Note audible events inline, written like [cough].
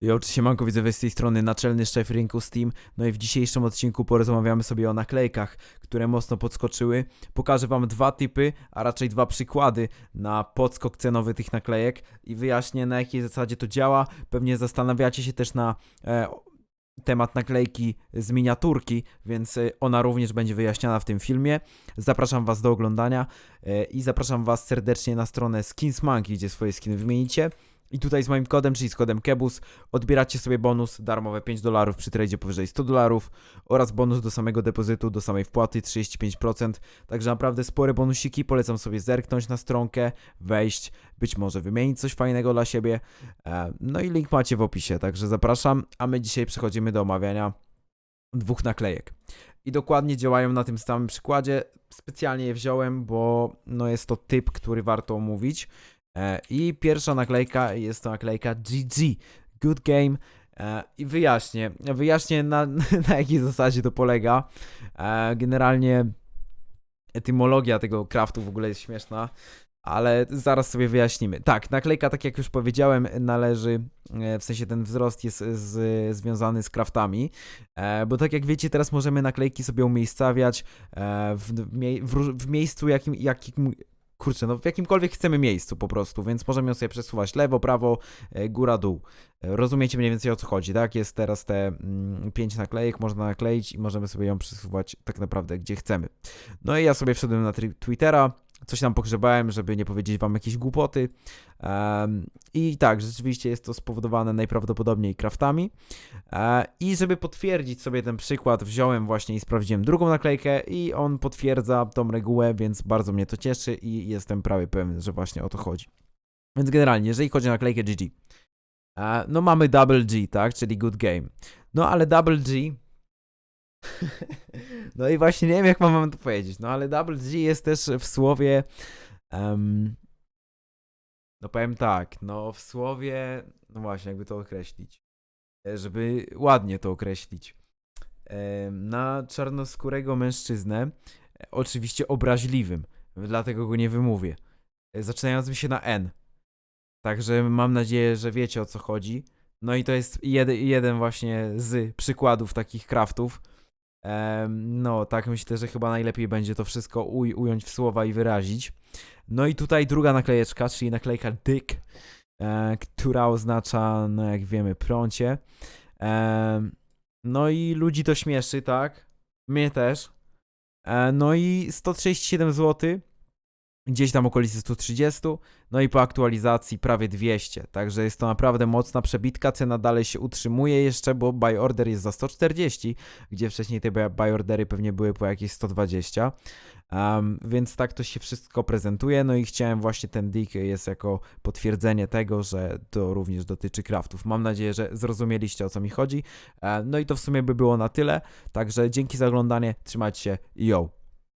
Jo, siemanko, widzę z tej strony naczelny szef rynku Steam. No i w dzisiejszym odcinku porozmawiamy sobie o naklejkach, które mocno podskoczyły. Pokażę wam dwa typy, a raczej dwa przykłady na podskok cenowy tych naklejek i wyjaśnię na jakiej zasadzie to działa. Pewnie zastanawiacie się też na e, temat naklejki z miniaturki, więc e, ona również będzie wyjaśniana w tym filmie. Zapraszam was do oglądania e, i zapraszam was serdecznie na stronę Skins gdzie swoje skiny wymienicie. I tutaj z moim kodem, czyli z kodem KEBUS, odbieracie sobie bonus darmowe 5 dolarów przy tradzie powyżej 100 dolarów oraz bonus do samego depozytu, do samej wpłaty 35%. Także naprawdę spore bonusiki. Polecam sobie zerknąć na stronkę, wejść, być może wymienić coś fajnego dla siebie. E, No i link macie w opisie, także zapraszam. A my dzisiaj przechodzimy do omawiania dwóch naklejek. I dokładnie działają na tym samym przykładzie. Specjalnie je wziąłem, bo no jest to typ, który warto omówić. E, I pierwsza naklejka jest to naklejka GG, Good Game. E, I wyjaśnię, wyjaśnię na, [laughs] na jakiej zasadzie to polega. E, Generalnie etymologia tego craftu w ogóle jest śmieszna, ale zaraz sobie wyjaśnimy. Tak, naklejka, tak jak już powiedziałem, należy, w sensie ten wzrost jest z, związany z craftami, bo tak jak wiecie, teraz możemy naklejki sobie umiejscawiać w, w, w miejscu, jakim, jakim, kurczę, no w jakimkolwiek chcemy miejscu po prostu, więc możemy ją sobie przesuwać lewo, prawo, e, góra, dół. E, Rozumiecie mniej więcej o co chodzi, tak? Jest teraz te mm, pięć naklejek, można nakleić i możemy sobie ją przesuwać tak naprawdę gdzie chcemy. No i ja sobie wszedłem na Twittera, coś tam pogrzebałem, żeby nie powiedzieć wam jakieś głupoty. I tak, rzeczywiście jest to spowodowane najprawdopodobniej craftami. E, I żeby potwierdzić sobie ten przykład, wziąłem właśnie i sprawdziłem drugą naklejkę i on potwierdza tą regułę, więc bardzo mnie to cieszy i jestem prawie pewien, że właśnie o to chodzi. Więc generalnie, jeżeli chodzi o naklejkę GG, e, no mamy double G, tak, czyli good game. No ale double G [laughs] no i właśnie nie wiem, jak mam wam to powiedzieć. No ale Double G jest też w słowie. em, no powiem tak, no w słowie. No właśnie, jakby to określić. E, Żeby ładnie to określić. Em, Na czarnoskórego mężczyznę, e, oczywiście obraźliwym, dlatego go nie wymówię. e, Zaczynającym się na N. Także mam nadzieję, że wiecie o co chodzi. No i to jest jeden, właśnie z przykładów takich craftów. No, tak myślę, że chyba najlepiej będzie to wszystko uj ująć w słowa i wyrazić. No i tutaj druga naklejeczka, czyli naklejka Dick, e, która oznacza, no jak wiemy, prącie. No i ludzi to śmieszy, tak? Mnie też. E, no i 137 zł. Gdzieś tam okolicy 130, no i po aktualizacji prawie 200, także jest to naprawdę mocna przebitka, cena dalej się utrzymuje jeszcze, bo buy order jest za 140, gdzie wcześniej te buy- ordery pewnie były po jakieś 120, um, więc tak to się wszystko prezentuje, no i chciałem właśnie ten dick jest jako potwierdzenie tego, że to również dotyczy craftów. Mam nadzieję, że zrozumieliście o co mi chodzi, e, no i to w sumie by było na tyle, także dzięki za oglądanie, trzymajcie się, yo!